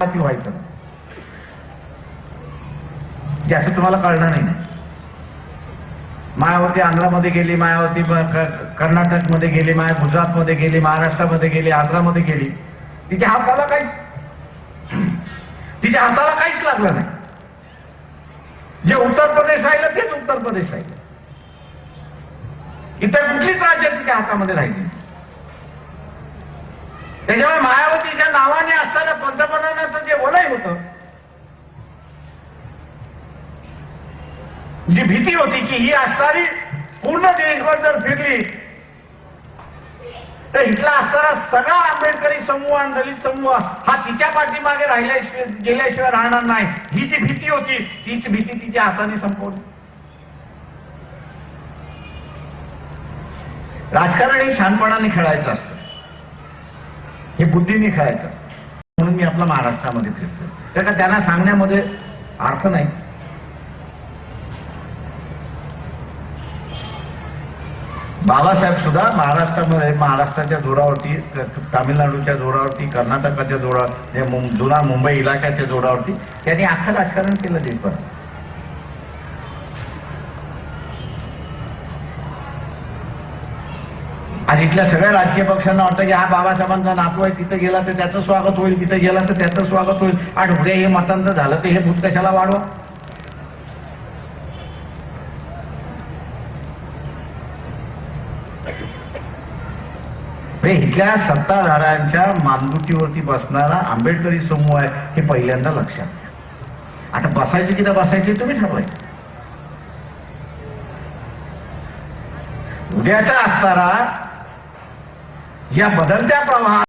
ती व्हायचं. ज्याचं तुम्हाला कळणार नाही. मायावती आंध्रामध्ये गेली मायावती कर्नाटकमध्ये गेली माया गुजरातमध्ये गेली महाराष्ट्रामध्ये गेली आंध्रामध्ये गेली. तिच्या हाताला काहीच तिच्या हाताला काहीच लागलं नाही. जे उत्तर प्रदेश राहिलं तेच उत्तर प्रदेश राहिलं. इतर कुठलीच राज्य तिच्या हातामध्ये राहिली त्याच्यामुळे मायावतीच्या नावा असताना पंतप्रधानाचं जे वलय होतं जी भीती होती की ही असणारी पूर्ण देशभर जर फिरली तर इथला असणारा सगळा आंबेडकरी समूह आणि दलित समूह हा तिच्या पाठीमागे राहिल्याशिवाय गेल्याशिवाय राहणार नाही. ही जी भीती होती तीच भीती तिच्या हाताने संपवली. राजकारण हे शानपणाने खेळायचं असतं. हे बुद्धीने खेळायचं असतं. म्हणून मी आपला महाराष्ट्रामध्ये फिरतो तर का त्यांना सांगण्यामध्ये अर्थ नाही. बाबासाहेब सुद्धा महाराष्ट्रामध्ये महाराष्ट्राच्या जोरावरती तामिळनाडूच्या जोरावरती कर्नाटकाच्या जोरावर जे मुं- जुना मुंबई इलाक्याच्या जोरावरती त्यांनी अख्खं राजकारण केलं देशभर आणि इथल्या सगळ्या राजकीय पक्षांना वाटतं की हा बाबासाहेबांचा नातू आहे तिथं गेला तर त्याचं स्वागत होईल तिथं गेला तर त्याचं स्वागत होईल. आणि उद्या हे मतांतर झालं तर हे भूत कशाला वाढवा? म्हणजे इथल्या सत्ताधाऱ्यांच्या मानगुटीवरती बसणारा आंबेडकरी समूह आहे हे पहिल्यांदा लक्षात घ्या. आता बसायचे की न बसायचे तुम्ही ठरवायचे उद्याचा असताना या बदलत्या प्रवाहात